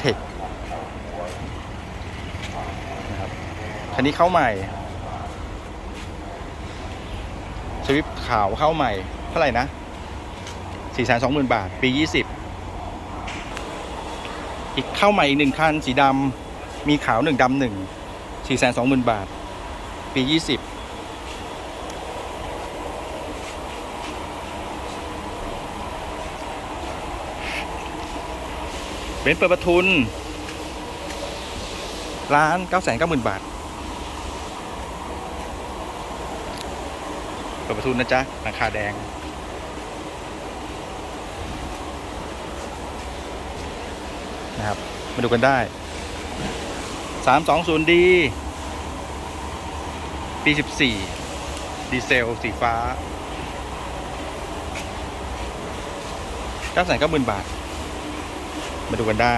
เทคนะครับคันนี้เข้าใหม่ สวิฟขาวเข้าใหม่ เท่าไหร่นะ4 2 0 0 0 0บาท ปี20อีกเข้าใหม่อีกหนึ่งคัน สีดำมีขาวหนึ่งดำหนึ่ง4 2 0 0 0 0บาท ปี20 เป็นซ์เปิดประทุนร้าน9 9 0 0 0 0บาท เปิดประทุนนะจ๊ะราคาแดง นะครับ มาดูกันได้ 320D ปี14ดีเซล สีฟ้า9 9 0 0 0 0บาท มาดูกันได้